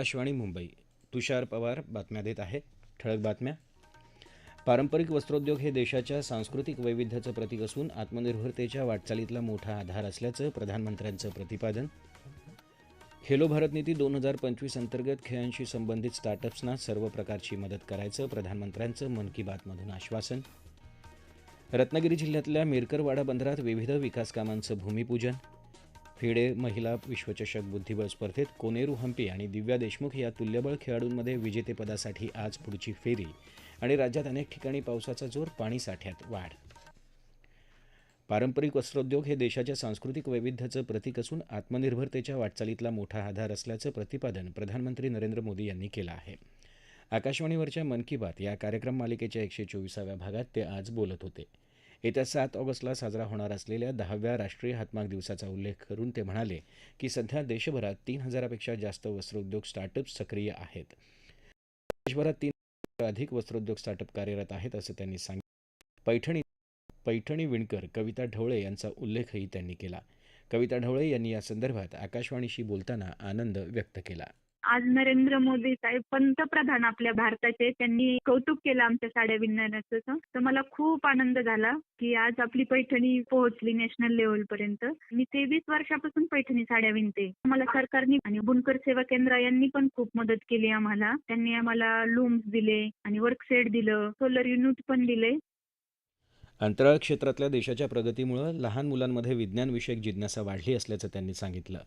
आकाशवाणी मुंबई. तुषार पवार बातम्या देत आहे. ठळक बातम्या. पारंपरिक वस्त्रोद्योग हे देशाच्या सांस्कृतिक वैविध्याचं प्रतीक असून आत्मनिर्भरतेच्या वाटचालीतला मोठा आधार असल्याचं प्रधानमंत्र्यांचं प्रतिपादन. खेलो भारत नीती दोन हजार पंचवीस अंतर्गत खेळांशी संबंधित स्टार्टअप्सना सर्व प्रकारची मदत करायचं प्रधानमंत्र्यांचं मन की बातमधून आश्वासन. रत्नागिरी जिल्ह्यातल्या मिरकरवाडा बंदरात विविध विकास कामांचं भूमिपूजन. फिडे महिला विश्वचषक बुद्धिबळ स्पर्धेत कोनेरू हम्पी आणि दिव्या देशमुख या तुल्यबळ खेळाडूंमध्ये विजेतेपदासाठी आज पुढची फेरी आणि राज्यात अनेक ठिकाणी पावसाचा जोर पाणी साठ्यात वाढ. पारंपरिक वस्त्रोद्योग हे देशाच्या सांस्कृतिक वैविध्याचं प्रतीक असून आत्मनिर्भरतेच्या वाटचालीतला मोठा आधार असल्याचं प्रतिपादन प्रधानमंत्री नरेंद्र मोदी यांनी केलं आहे. आकाशवाणीवरच्या मन की बात या कार्यक्रम मालिकेच्या एकशे चोवीसाव्या भागात ते आज बोलत होते. येत्या सात ऑगस्टला साजरा होणार असलेल्या दहाव्या राष्ट्रीय हातमाग दिवसाचा उल्लेख करून ते म्हणाले की सध्या देशभरात तीन हजारापेक्षा जास्त वस्त्रोद्योग स्टार्टअप्स सक्रिय आहेत. देशभरात तीन अधिक वस्त्रोद्योग स्टार्टअप कार्यरत आहेत असं त्यांनी सांगितलं. पैठणी पैठणी विणकर कविता ढवळे यांचा उल्लेखही त्यांनी केला. कविता ढवळे यांनी या संदर्भात आकाशवाणीशी बोलताना आनंद व्यक्त केला. आज नरेंद्र मोदी साहेब पंतप्रधान आपल्या भारताचे त्यांनी कौतुक केलं आमच्या साड्या विणण्याचं तर मला खूप आनंद झाला की आज आपली पैठणी पोहोचली नॅशनल लेवल पर्यंत. मी तेवीस वर्षापासून पैठणी साड्या विणते. मला सरकारने आणि बुनकर सेवा केंद्र यांनी पण खूप मदत केली आम्हाला. त्यांनी आम्हाला लूम्स दिले आणि वर्कसेट दिलं सोलर युनिट पण दिले. अंतराळ क्षेत्रातल्या देशाच्या प्रगतीमुळे लहान मुलांमध्ये विज्ञानविषयक जिज्ञासा वाढली असल्याचं त्यांनी सांगितलं.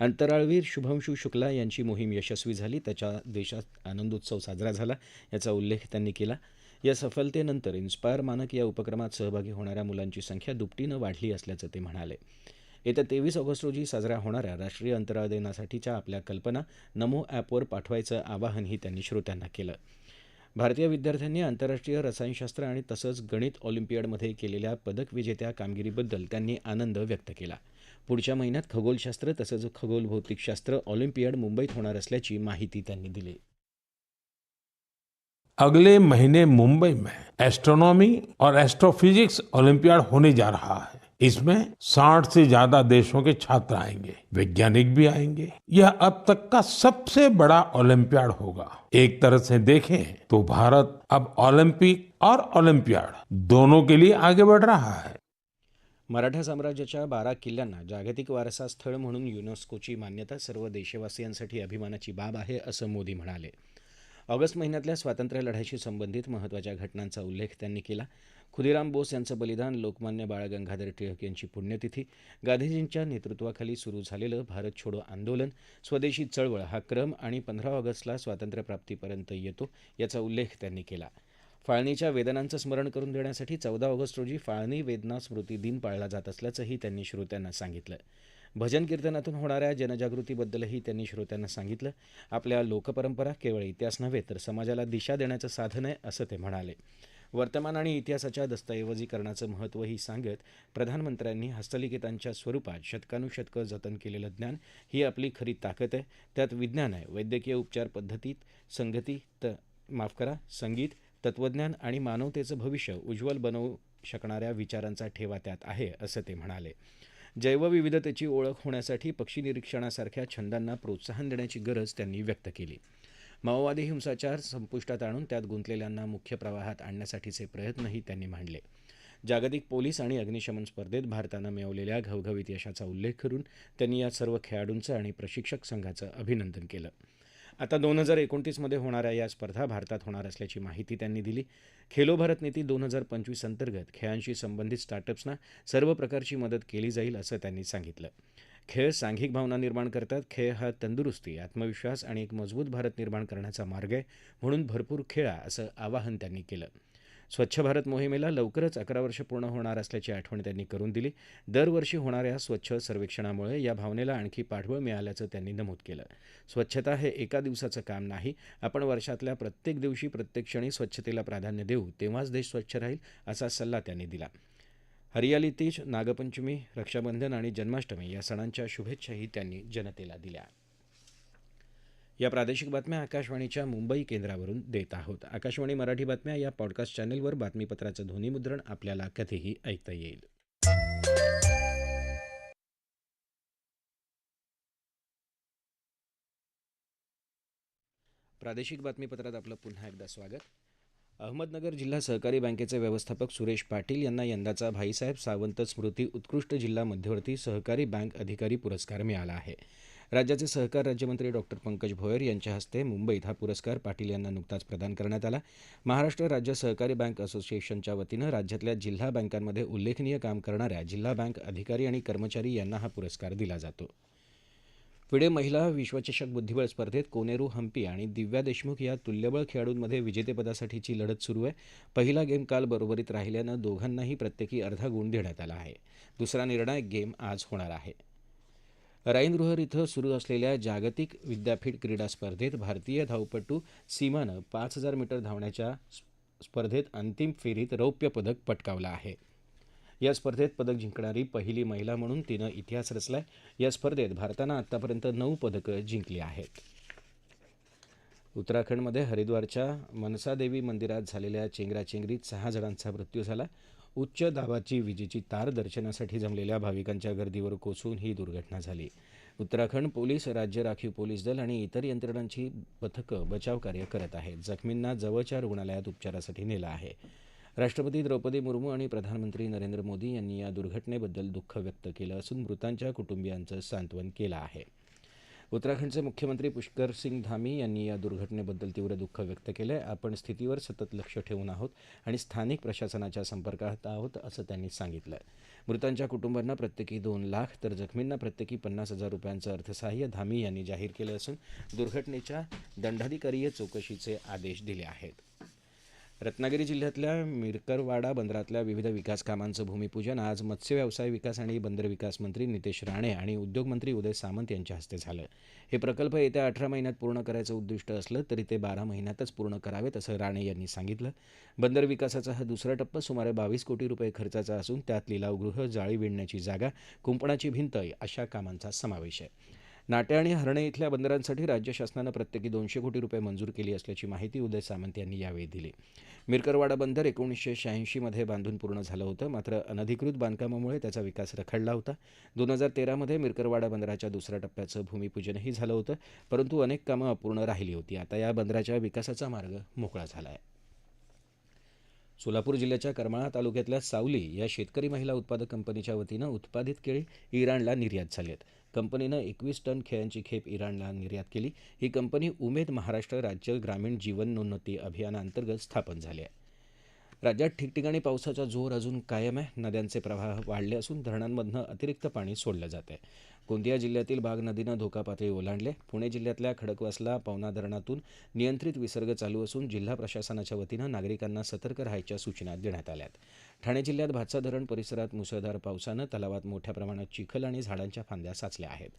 अंतराळवीर शुभंशू शुक्ला यांची मोहीम यशस्वी झाली. त्याच्या देशात आनंदोत्सव साजरा झाला. याचा उल्लेख त्यांनी केला. या सफलतेनंतर इन्स्पायर मानक या उपक्रमात सहभागी होणाऱ्या मुलांची संख्या दुपटीनं वाढली असल्याचं ते म्हणाले. येत्या तेवीस ऑगस्ट रोजी साजरा होणाऱ्या राष्ट्रीय अंतराळ दिनासाठीच्या आपल्या कल्पना नमो ॲपवर पाठवायचं आवाहनही त्यांनी श्रोत्यांना केलं. भारतीय विद्यार्थ्यांनी आंतरराष्ट्रीय रसायनशास्त्र आणि तसंच गणित ऑलिम्पियाडमध्ये केलेल्या पदक विजेत्या कामगिरीबद्दल त्यांनी आनंद व्यक्त केला. पुढच्या महिन्यात खगोलशास्त्र तसंच खगोल भौतिकशास्त्र ऑलिम्पियाड मुंबईत होणार असल्याची माहिती त्यांनी दिली. अगले महीने मुंबई में एस्ट्रोनॉमी और एस्ट्रोफिजिक्स ओलंपियाड होने जा रहा है। इसमें 60 से ज़्यादा देशों के छात्र आएँगे, वैज्ञानिक भी आएँगे। यह अब तक का सबसे बड़ा ओलंपियाड होगा। एक तरह से देखें तो भारत अब ओलंपिक और ओलंपियाड दोनों के लिए आगे बढ़ रहा है। मराठा साम्राज्याच्या बारा किल्ल्यांना जागतिक वारसा स्थळ म्हणून युनेस्कोची मान्यता सर्व देशवासियांसाठी अभिमानाची बाब आहे असं मोदी म्हणाले. ऑगस्ट महिन्यातल्या स्वातंत्र्य लढ्याशी संबंधित महत्त्वाच्या घटनांचा उल्लेख त्यांनी केला. खुदिराम बोस यांचं बलिदान लोकमान्य बाळ गंगाधर टिळक यांची पुण्यतिथी गांधीजींच्या नेतृत्वाखाली सुरू झालेलं भारत छोडो आंदोलन स्वदेशी चळवळ हा क्रम आणि पंधरा ऑगस्टला स्वातंत्र्यप्राप्तीपर्यंत येतो याचा उल्लेख त्यांनी केला. फाळणीच्या वेदनांचं स्मरण करून देण्यासाठी चौदा ऑगस्ट रोजी फाळणी वेदना स्मृती दिन पाळला जात असल्याचंही त्यांनी श्रोत्यांना सांगितलं. भजन कीर्तनातून होणाऱ्या जनजागृतीबद्दलही त्यांनी श्रोत्यांना सांगितलं. आपल्या लोकपरंपरा केवळ इतिहास नव्हे तर समाजाला दिशा देण्याचं साधन आहे असं ते म्हणाले. वर्तमान आणि इतिहासाच्या दस्तऐवजीकरणाचं महत्त्वही सांगत प्रधानमंत्र्यांनी हस्तलिखितांच्या स्वरूपात शतकानुशतकं जतन केलेलं ज्ञान ही आपली खरी ताकद आहे. त्यात विज्ञान आहे वैद्यकीय उपचार पद्धतीत संगती त माफ करा संगीत तत्त्वज्ञान आणि मानवतेचं भविष्य उज्ज्वल बनवू शकणाऱ्या विचारांचा ठेवा त्यात आहे असं ते म्हणाले. जैवविविधतेची ओळख होण्यासाठी पक्षी निरीक्षणासारख्या छंदांना प्रोत्साहन देण्याची गरज त्यांनी व्यक्त केली. माओवादी हिंसाचार संपुष्टात आणून त्यात गुंतलेल्यांना मुख्य प्रवाहात आणण्यासाठीचे प्रयत्नही त्यांनी मांडले. जागतिक पोलीस आणि अग्निशमन स्पर्धेत भारतानं मिळवलेल्या घवघवीत यशाचा उल्लेख करून त्यांनी या सर्व खेळाडूंचं आणि प्रशिक्षक संघाचं अभिनंदन केलं. आता दोन हजार एकोणतीसमध्ये होणाऱ्या या स्पर्धा भारतात होणार असल्याची माहिती त्यांनी दिली. खेलो भारत नीती दोन हजार पंचवीस अंतर्गत खेळांशी संबंधित स्टार्टअप्सना सर्व प्रकारची मदत केली जाईल असं त्यांनी सांगितलं. खेळ सांघिक भावना निर्माण करतात खेळ हा तंदुरुस्ती आत्मविश्वास आणि एक मजबूत भारत निर्माण करण्याचा मार्ग आहे म्हणून भरपूर खेळा असं आवाहन त्यांनी केलं. स्वच्छ भारत मोहिमेला लवकरच अकरा वर्ष पूर्ण होणार असल्याची आठवण त्यांनी करून दिली. दरवर्षी होणाऱ्या स्वच्छ सर्वेक्षणामुळे या भावनेला आणखी पाठबळ मिळाल्याचं त्यांनी नमूद केलं. स्वच्छता हे एका दिवसाचं काम नाही आपण वर्षातल्या प्रत्येक दिवशी प्रत्येक क्षणी स्वच्छतेला प्राधान्य देऊ तेव्हाच देश स्वच्छ राहील असा सल्ला त्यांनी दिला. हरियाली तीज नागपंचमी रक्षाबंधन आणि जन्माष्टमी या सणांच्या शुभेच्छाही त्यांनी जनतेला दिल्या. या प्रादेशिक बातम्या आकाशवाणीच्या मुंबई केंद्रावरून देत आहोत. आकाशवाणी मराठी बातम्या या पॉडकास्ट चॅनेलवर बातमीपत्राचं ध्वनीमुद्रण आपल्याला कधीही ऐकता येईल. प्रादेशिक बातमीपत्रात आपलं पुन्हा एकदा स्वागत. अहमदनगर जिल्हा सहकारी बँकेचे व्यवस्थापक सुरेश पाटील यांना यंदाचा भाईसाहेब सावंत स्मृती उत्कृष्ट जिल्हा मध्यवर्ती सहकारी बँक अधिकारी पुरस्कार मिळाला आहे. राज्याचे सहकार राज्यमंत्री डॉक्टर पंकज भोयर यांच्या हस्ते मुंबईत हा पुरस्कार पाटील यांना नुकताच प्रदान करण्यात आला. महाराष्ट्र राज्य सहकारी बँक असोसिएशनच्या वतीनं राज्यातल्या जिल्हा बँकांमध्ये उल्लेखनीय काम करणाऱ्या जिल्हा बँक अधिकारी आणि कर्मचारी यांना हा पुरस्कार दिला जातो. फिडे महिला विश्वचषक बुद्धिबळ स्पर्धेत कोनेरू हम्पी आणि दिव्या देशमुख या तुल्यबळ खेळाडूंमध्ये विजेतेपदासाठीची लढत सुरू आहे. पहिला गेम काल बरोबरीत राहिल्यानं दोघांनाही प्रत्येकी अर्धा गुण देण्यात आला आहे. दुसरा निर्णायक गेम आज होणार आहे. राईनगृहर इथं सुरू असलेल्या जागतिक विद्यापीठ क्रीडा स्पर्धेत भारतीय धावपटू सीमानं पाच हजार मीटर धावण्याच्या स्पर्धेत अंतिम फेरीत रौप्य पदक पटकावलं आहे. या स्पर्धेत पदक जिंकणारी पहिली महिला म्हणून तिनं इतिहास रचलाय. या स्पर्धेत भारतानं आत्तापर्यंत नऊ पदकं जिंकली आहेत. उत्तराखंडमध्ये हरिद्वारच्या मनसादेवी मंदिरात झालेल्या चेंगराचेंगरीत सहा जणांचा मृत्यू झाला. उच्च दाबाची विजेची तार दर्शनासाठी जमलेल्या भाविकांच्या गर्दीवर कोसळून ही दुर्घटना झाली. उत्तराखंड पोलीस राज्य राखीव पोलीस दल आणि इतर यंत्रणांची पथकं बचावकार्य करत आहेत. जखमींना जवळच्या रुग्णालयात उपचारासाठी नेलं आहे. राष्ट्रपती द्रौपदी मुर्मू आणि प्रधानमंत्री नरेंद्र मोदी यांनी या दुर्घटनेबद्दल दुःख व्यक्त केलं असून मृतांच्या कुटुंबियांचं सांत्वन केलं आहे. उत्तराखंडचे मुख्यमंत्री पुष्कर सिंग धामी यांनी या दुर्घटनेबद्दल तीव्र दुःख व्यक्त केलं आहे आपण स्थितीवर सतत लक्ष ठेवून आहोत आणि स्थानिक प्रशासनाच्या संपर्कात आहोत असं त्यांनी सांगितलं मृतांच्या कुटुंबांना प्रत्येकी दोन लाख तर जखमींना प्रत्येकी पन्नास हजार रुपयांचं अर्थसहाय्य धामी यांनी जाहीर केलं असून दुर्घटनेच्या दंडाधिकारीय चौकशीचे आदेश दिले आहेत. रत्नागिरी जिल्ह्यातल्या मिरकरवाडा बंदरातल्या विविध विकास कामांचं भूमिपूजन आज मत्स्य व्यवसाय विकास आणि बंदर विकास मंत्री नितेश राणे आणि उद्योगमंत्री उदय सामंत यांच्या हस्ते झालं. हे प्रकल्प येत्या अठरा महिन्यात पूर्ण करायचं उद्दिष्ट असलं तरी ते बारा महिन्यातच पूर्ण करावेत असं राणे यांनी सांगितलं. बंदर विकासाचा हा दुसरा टप्पा सुमारे बावीस कोटी रुपये खर्चाचा असून त्यात लिलावगृह जाळी विणण्याची जागा कुंपणाची भिंत अशा कामांचा समावेश आहे. नाटे आणि हरणे इथल्या बंदरांसाठी राज्य शासनानं प्रत्येकी दोनशे कोटी रुपये मंजूर केली असल्याची माहिती उदय सामंत यांनी यावेळी दिली. मिरकरवाडा बंदर एकोणीसशे शहाऐंशीमध्ये बांधून पूर्ण झालं होतं. मात्र अनधिकृत बांधकामामुळे त्याचा विकास रखडला होता. दोन हजार तेरामध्ये मिरकरवाडा बंदराच्या दुसऱ्या टप्प्याचं भूमिपूजनही झालं होतं. परंतु अनेक कामं अपूर्ण राहिली होती. आता या बंदराच्या विकासाचा मार्ग मोकळा झाला आहे सोलापूर जिल्ह्याच्या करमाळा तालुक्यातल्या सावली या शेतकरी महिला उत्पादक कंपनीच्या वतीनं उत्पादित केळी इराणला निर्यात झाली आहेत. कंपनीनं एकवीस टन खेळ्यांची खेप इराणला निर्यात केली. ही कंपनी उमेद महाराष्ट्र राज्य ग्रामीण जीवनोन्नती अभियानाअंतर्गत स्थापन झाली आहे. राज्यात ठिकठिकाणी पावसाचा जोर अजून कायम आहे. नद्यांचे प्रवाह वाढले असून धरणांमधनं अतिरिक्त पाणी सोडलं जात आहे. गोंदिया जिल्ह्यातील बाग नदीनं धोका पातळी ओलांडले. पुणे जिल्ह्यातल्या खडकवासला पवना धरणातून नियंत्रित विसर्ग चालू असून जिल्हा प्रशासनाच्या वतीनं नागरिकांना सतर्क राहायच्या सूचना देण्यात आल्यात. ठाणे जिल्ह्यात भातसा धरण परिसरात मुसळधार पावसानं तलावात मोठ्या प्रमाणात चिखल आणि झाडांच्या फांद्या साचल्या आहेत.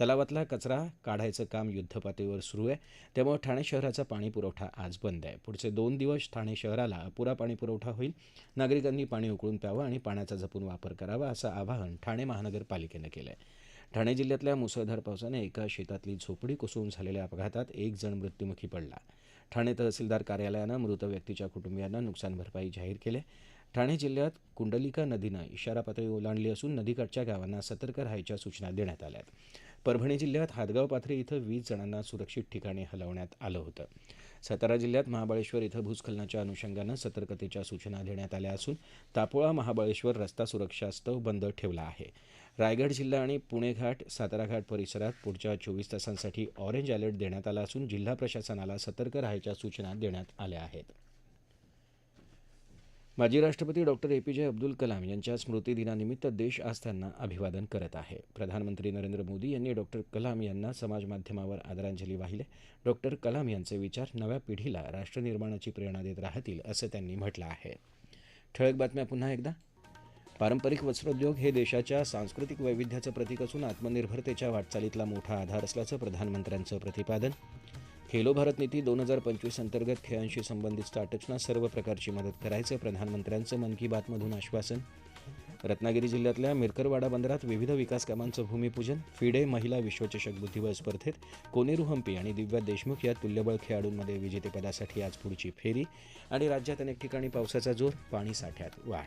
तलावातला कचरा काढायचं काम युद्धपातळीवर सुरू आहे. त्यामुळे ठाणे शहराचा पाणी पुरवठा आज बंद आहे. पुढचे दोन दिवस ठाणे शहराला अपुरा पाणी पुरवठा होईल. नागरिकांनी पाणी उकळून प्यावं आणि पाण्याचा जपून वापर करावा असं आवाहन ठाणे महानगरपालिकेनं केलं आहे ठाणे जिल्ह्यातल्या मुसळधार पावसाने एका शेतातली झोपडी कोसळून झालेल्या अपघातात एक जण मृत्युमुखी पडला. ठाणे तहसीलदार कार्यालयानं मृत व्यक्तीच्या कुटुंबियांना नुकसान भरपाई जाहीर केली. ठाणे जिल्ह्यात कुंडलिका नदीनं इशारा पातळी ओलांडली असून नदीकाठच्या गावांना सतर्क राहायच्या सूचना देण्यात आल्या आहेत परभणी जिल्ह्यात हातगाव पाथरी इथं वीस जणांना सुरक्षित ठिकाणी हलवण्यात आलं होतं. सातारा जिल्ह्यात महाबळेश्वर इथं भूस्खलनाच्या अनुषंगानं सतर्कतेच्या सूचना देण्यात आल्या असून तापोळा महाबळेश्वर रस्ता सुरक्षास्तव बंद ठेवला आहे. रायगड जिल्हा आणि पुणे घाट सातारा घाट परिसरात पुढच्या चोवीस तासांसाठी ऑरेंज अलर्ट देण्यात आला असून जिल्हा प्रशासनाला सतर्क राहायच्या सूचना देण्यात आल्या आहेत. माजी राष्ट्रपती डॉक्टर ए पी जे अब्दुल कलाम यांच्या स्मृतिदिनानिमित्त देश आज त्यांना अभिवादन करत आहे. प्रधानमंत्री नरेंद्र मोदी यांनी डॉक्टर कलाम यांना समाजमाध्यमावर आदरांजली वाहिली. डॉक्टर कलाम यांचे विचार नव्या पिढीला राष्ट्रनिर्माणाची प्रेरणा देत राहतील असं त्यांनी म्हटलं आहे. ठळक बातम्या पुन्हा एकदा. पारंपरिक वस्त्रोद्योग हे देशाच्या सांस्कृतिक वैविध्याचं प्रतीक असून आत्मनिर्भरतेच्या वाटचालीतला मोठा आधार असल्याचं प्रधानमंत्र्यांचं प्रतिपादन. खेलो भारत नीती दोन हजार पंचवीस अंतर्गत खेळांशी संबंधित स्टार्टअप्सना सर्व प्रकारची मदत करायचं प्रधानमंत्र्यांचं मन की बातमधून आश्वासन. रत्नागिरी जिल्ह्यातल्या मिरकरवाडा बंदरात विविध विकास कामांचं भूमिपूजन फिडे महिला विश्वचषक बुद्धिबळ स्पर्धेत कोनेरू हम्पी आणि दिव्या देशमुख या तुल्यबळ खेळाडूंमध्ये विजेतेपदासाठी आज पुढची फेरी आणि राज्यात अनेक ठिकाणी पावसाचा जोर पाणी साठ्यात वाढ.